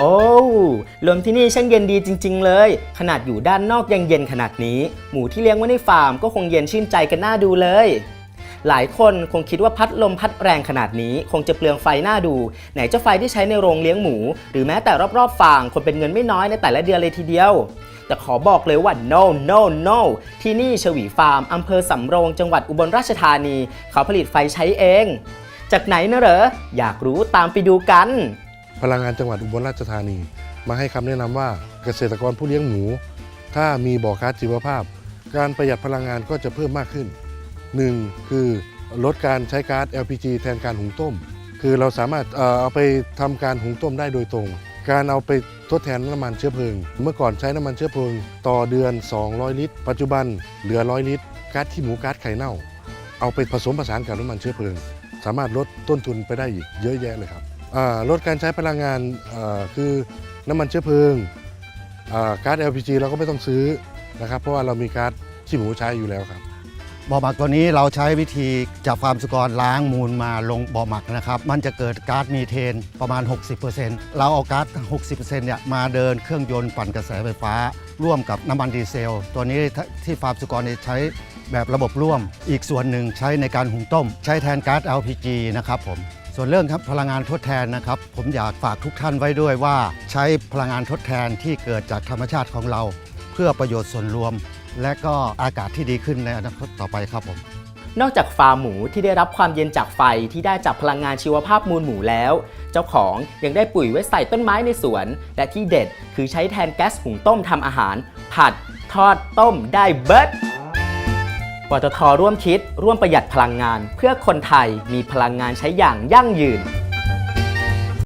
โอ้ลมที่นี่ช่างเย็นดีจริง ๆ เลย ขนาดอยู่ด้านนอกยังเย็นขนาดนี้ หมูที่เลี้ยงไว้ในฟาร์มก็คงเย็นชื่นใจกันน่าดูเลย หลายคนคงคิดว่าพัดลมพัดแรงขนาดนี้ คงจะเปลืองไฟน่าดู ไหนจะไฟที่ใช้ในโรงเลี้ยงหมู หรือแม้แต่รอบๆฟางคนเป็นเงินไม่น้อยในแต่ละเดือนเลยทีเดียวแต่ขอบอกเลยว่า no no no ที่นี่ชวีฟาร์ม อำเภอสำโรงจังหวัดอุบลราชธานี เขาผลิตไฟใช้เอง จากไหนนะเหรอ อยากรู้ตามไปดูกัน พลังงานจังหวัดอุบลราชธานี มาให้คำแนะนำว่าเกษตรกรผู้เลี้ยงหมู ถ้ามีบ่อก๊าซชีวภาพ การประหยัดพลังงานก็จะเพิ่มมากขึ้น 1. คือลดการใช้ก๊าซ LPG แทนการหุงต้ม คือเราสามารถเออเอาไปทำการหุงต้มได้โดยตรง การเอาไปทดแทนน้ำมันเชื้อเพลิง เมื่อก่อนใช้น้ำมันเชื้อเพลิง ต่อเดือน 200 ลิตร ปัจจุบันเหลือ 100 ลิตรก๊าซขี้หมูก๊าซไข่เน่า เอาไปผสมผสานกับน้ำมันเชื้อเพลิง สามารถลดต้นทุนไปได้อีกเยอะแยะเลยครับ ลดการใช้พลังงานคือน้ำมันเชื้อเพลิงก๊าซ LPG เราก็ไม่ต้องซื้อนะครับเพราะว่าเรามีก๊าซขี้หมูใช้อยู่แล้วครับบ่อหมักตัวนี้เราใช้วิธีจากฟาร์มสุกรล้างมูลมาลงบ่อหมักนะครับ มันจะเกิดก๊าซมีเทนประมาณ 60%เราเอาก๊าซ 60%เนี่ยมาเดินเครื่องยนต์ปั่นกระแสไฟฟ้า ร่วมกับน้ำมันดีเซล ตัวนี้ที่ฟาร์มสุกรใช้แบบระบบร่วม อีกส่วนหนึ่งใช้ในการหุงต้ม ใช้แทนก๊าซ LPG นะครับผม ส่วนเรื่องครับพลังงานทดแทนนะครับ ผมอยากฝากทุกท่านไว้ด้วยว่า ใช้พลังงานทดแทนที่เกิดจากธรรมชาติของเรา เพื่อประโยชน์ส่วนรวม และก็อากาศที่ดีขึ้นในอนาคตต่อไปครับผมนอกจากฟาร์มหมูที่ได้รับความเย็นจากไฟที่ได้จากพลังงานชีวภาพมูลหมูแล้ว เจ้าของยังได้ปุ๋ยไว้ใส่ต้นไม้ในสวน และที่เด็ดคือใช้แทนแก๊สหุงต้มทำอาหาร ผัด ทอดต้มได้เบิด ปตทร่วมคิด ร่วมประหยัดพลังงาน เพื่อคนไทยมีพลังงานใช้อย่างยั่งยืน